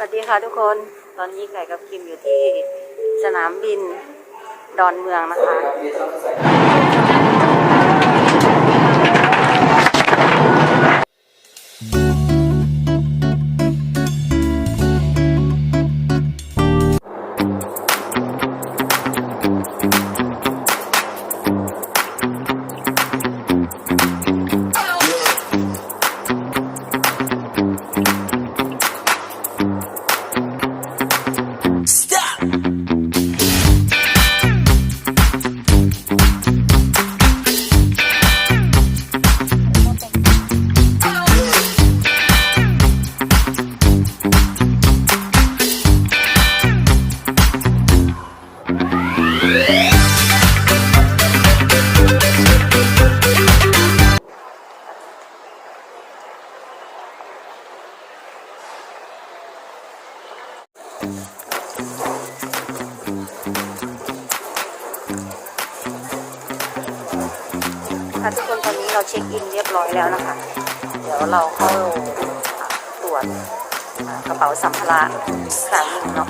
สวัสดีค่ะทุกคน ตอนนี้ไก่กับคิมอยู่ที่สนามบินดอนเมืองนะคะ ค่ะทุกคนตอนนี้เราเช็คอินเรียบร้อยแล้วนะคะ เดี๋ยวเราเข้าตรวจกระเป๋าสัมภาระครั้งหนึ่งเนาะ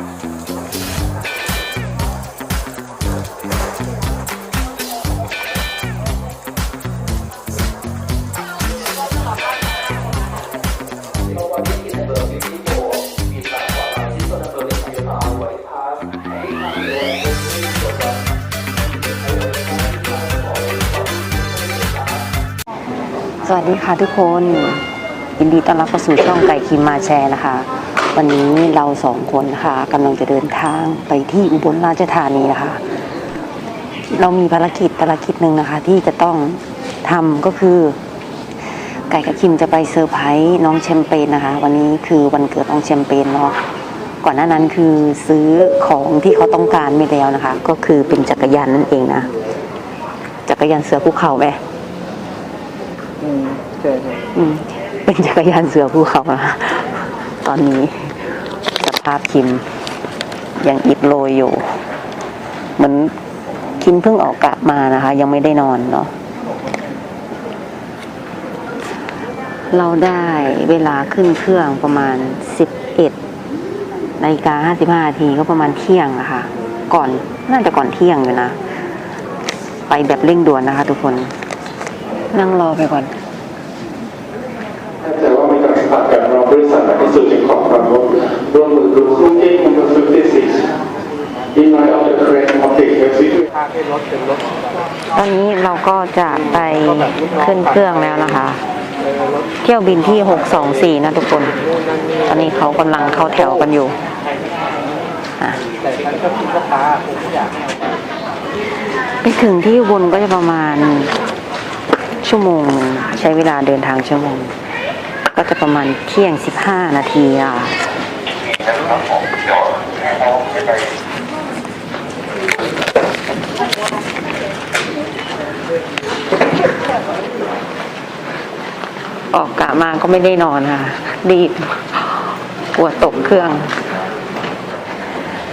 สวัสดีค่ะทุกคนยินดีต้อนรับเข้าสู่ช่องไก่คิมมาแชร์นะคะ วันนี้เราสองคนนะคะกำลังจะเดินทางไปที่อุบลราชธานีนะคะ เรามีภารกิจภารกิจหนึ่งนะคะ ที่จะต้องทำก็คือ ไก่กับคิมจะไปเซอร์ไพรส์น้องแชมเปญนะคะ วันนี้คือวันเกิดน้องแชมเปญเนาะก่อนหน้านั้นคือซื้อของที่เขาต้องการไม่แล้วนะคะ ก็คือเป็นจักรยานนั่นเองนะจักรยานเสือภูเขาไหม อืมใช่ใช่อืมเป็นจักรยานเสือภูเขานะตอนนี้สภาพคิมยังอิดโรยอยู่ เหมือนคิมเพิ่งออกกะมานะคะ ยังไม่ได้นอนเนาะเราได้เวลาขึ้นเครื่องประมาณสิบเอ็ดนาฬิกาห้าสิบห้านาทีก็ประมาณเที่ยงอะค่ะก่อนน่าจะก่อนเที่ยงอยู่นะ ไปแบบเร่งด่วนนะคะทุกคน นั่งรอไปก่อนแต่ว่ามีการสัมผัสกับเราบริษัทอิสุจิของเราร่วมมือกับครูเอ็กมันก็ฟิฟตี้ซิกอินไลน์ออฟเดอะเครนออฟเดอะเวสิตถ้าให้รถเป็นรถตอนนี้เราก็จะไปขึ้นเครื่องแล้วนะคะ เที่ยวบินที่ 624 นะทุกคน ตอนนี้เขากำลังเข้าแถวกันอยู่อะแต่ฉันก็คิดว่าป้าคงไม่อยากไปถึงที่บนก็จะประมาณ ชั่วโมง ใช้เวลาเดินทางชั่วโมง ก็จะประมาณเที่ยง 15 นาทีอะออกกะมาก็ไม่ได้นอนค่ะรีบปวดตกเครื่อง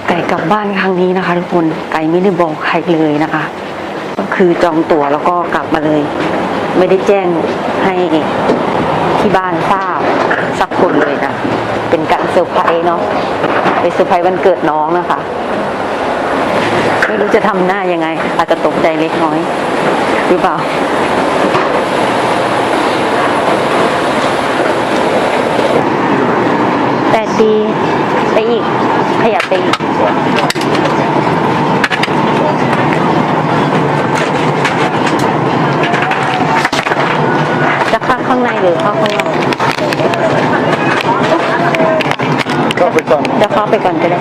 ไก่กลับบ้านครั้งนี้นะคะ ทุกคน ไก่ไม่ได้บอกใครเลยนะคะ ก็คือจองตั๋วแล้วก็กลับมาเลย ไม่ได้แจ้งให้ที่บ้านทราบสักคนเลยนะ เป็นการเซอร์ไพรส์เนาะไปเซอร์ไพรส์วันเกิดน้องนะคะ ไม่รู้จะทำหน้ายังไง อาจจะตกใจเล็กน้อย หรือเปล่าแปดปีไปอีก ขยับไปอีก จะเข้าข้างในหรือเข้าข้างนอกก็ไปก่อน เดี๋ยวเข้าไปก่อนก็ได้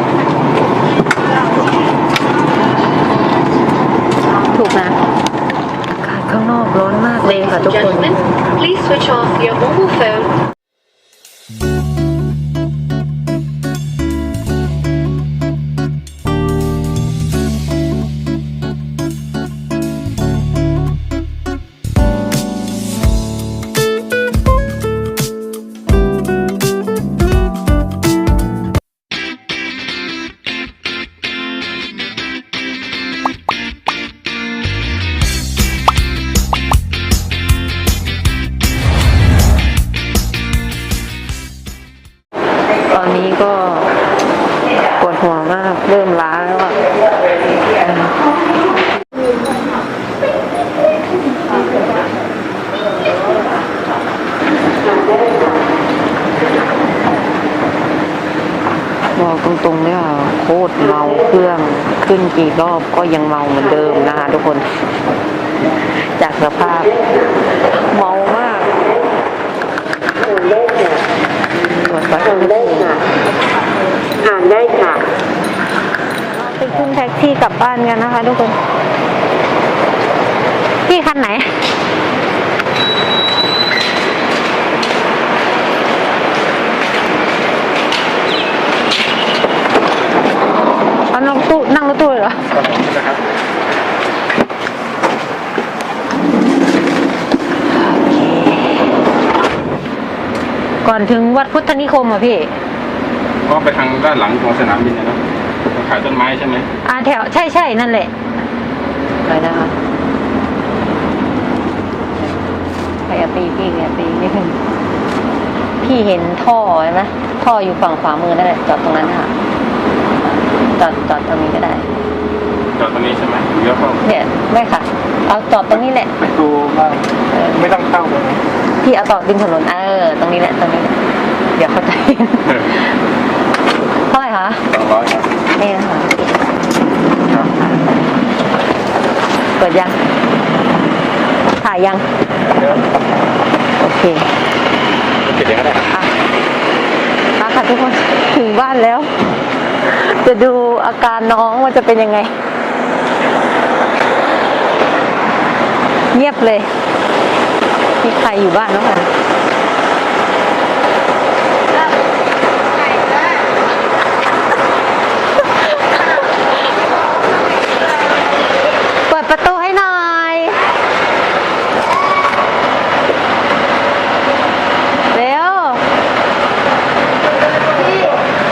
หัวมากเริ่มล้าแล้วอะบอกตรงๆเนี่ยโคตรเมาเครื่องขึ้นกี่รอบก็ยังเมาเหมือนเดิมนะคะทุกคน จากสภาพเมามากตรวจวัดอุณหภูมิอ่านได้ค่ะไป ขึ้นแท็กซี่กลับบ้านกันนะคะทุกคน พี่คันไหน เอานั่งตู้นั่งรถตู้เลยเหรอนะครับก่อนถึงวัดพุทธนิคมอะพี่ ก็ไปทางด้านหลังของสนามบินนะเนาะขายต้นไม้ใช่ไหมอ่าแถวใช่ใช่นั่นแหละอะไรนะคะใครอย่าตีพี่อย่าตีนิดนึงพี่เห็นท่อไหมท่ออยู่ฝั่งขวามือนั่นแหละจอดตรงนั้นค่ะจอดจอดตรงนี้ก็ได้ จอดตรงนี้ใช่ไหมเดี๋ยวก็เนี่ยไม่ค่ะ เอาจอดตรงนี้แหละประตูบ้านไม่ต้องเข้าเลยนะพี่เอาจอดริมถนนเออตรงนี้แหละตรงนี้แหละเดี๋ยวเข้าใจเท่าไหร่คะสองร้อยครับ นี่นะคะ ครับ เปิดยัง ถ่ายยังเดี๋ยวโอเคเก็บเองก็ได้ครับอะมาค่ะทุกคน ถึงบ้านแล้ว จะดูอาการน้องว่าจะเป็นยังไง เงียบเลย มีใครอยู่บ้านบ้างคะเปิดประตูให้หน่อย เร็ว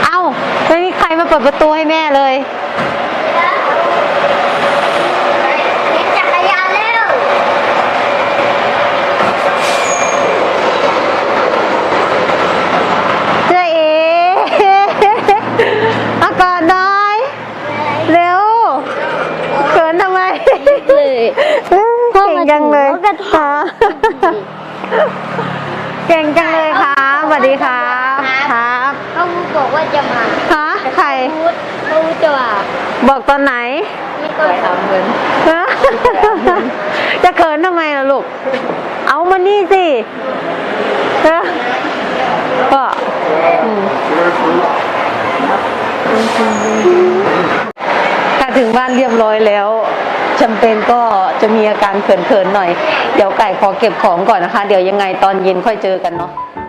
เอ้า ไม่มีใครมาเปิดประตูให้ แม่เลย จักรยานเร็วเจ๊เออากาศน้อย เร็ว เขินทำไมเลยเก่งจังเลยพ่อมาถึงแล้วก็ถามเก่งจังเลยครับสวัสดีครับครั บเขาบอกว่าจะมาฮะใครพูดเขาจะมาบอกตอนไหนไม่ก็ทำเงินฮะจะเขินทำไมล่ะลูก เอามานี่สิฮะก็อืมถ้าถึงบ้านเรียบร้อยแล้วจำเป็นก็จะมีอาการเขินๆหน่อย เดี๋ยวไก่ขอเก็บของก่อนนะคะ เดี๋ยวยังไงตอนเย็นค่อยเจอกันเนาะค